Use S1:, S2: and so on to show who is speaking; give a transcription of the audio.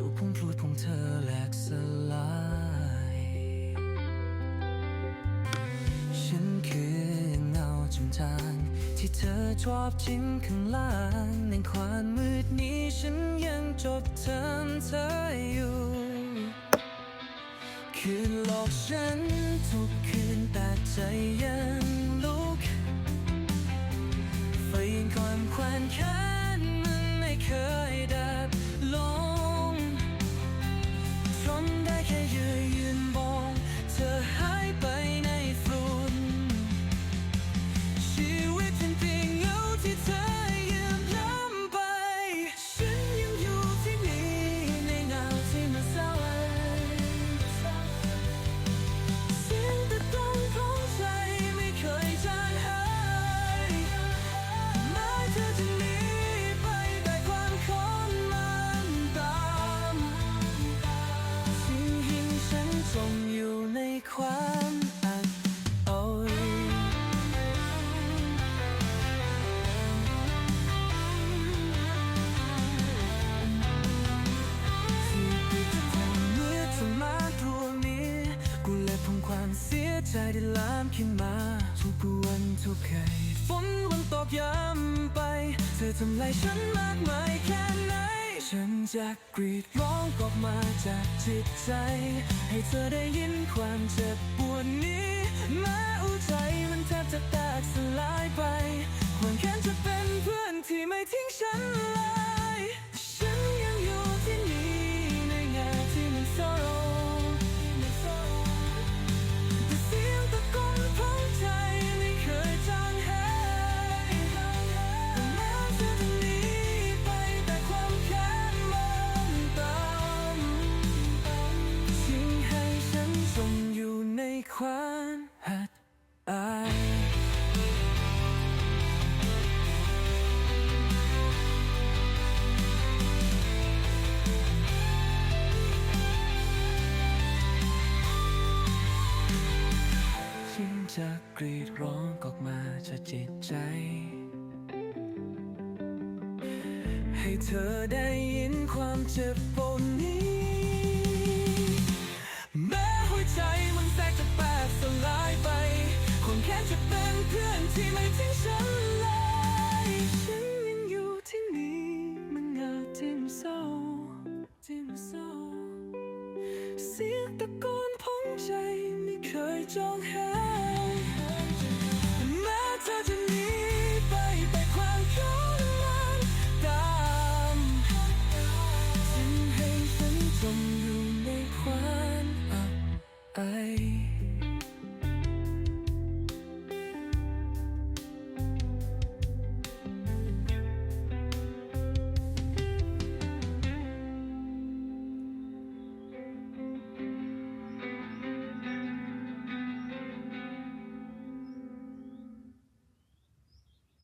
S1: ทุกพุ่งพลูดของเธอแหลกสลาย ฉันคือเงาจำจางที่เธอชอบทิ้งข้างล่าง ในความมืดนี้ฉันยังจดเธอเธออยู่ คืนหลอกฉันทุกคืนแต่ใจยังลุกไฟยังความควันแค้นมันไม่เคย ความเสียใจได้ลามขึ้นมา ทุกวันทุกคืนฝนวันตกย้ำไป เธอทำลายฉันมากมายแค่ไหน ฉันจะกรีดร้องออกมาจากจิตใจ ให้เธอได้ยินความเจ็บปวดนี้แม้หัวใจมันแทบจะแตกสลายไปควรแค่จะเป็นเพื่อนที่ไม่ทิ้งฉัน ร้องออกมาจากจิตใจ ให้เธอได้ยินความเจ็บปวดนี้ แม้หัวใจมันแทรกจะแตกสลายไปคงแค่จะเป็นเพื่อนที่ไม่ทิ้งฉันเลย ฉันยังอยู่ที่นี่มันเหงาที่มันเศร้าที่มันเศร้าเสียงตะโกนพ้องใจไม่เคยจองหา I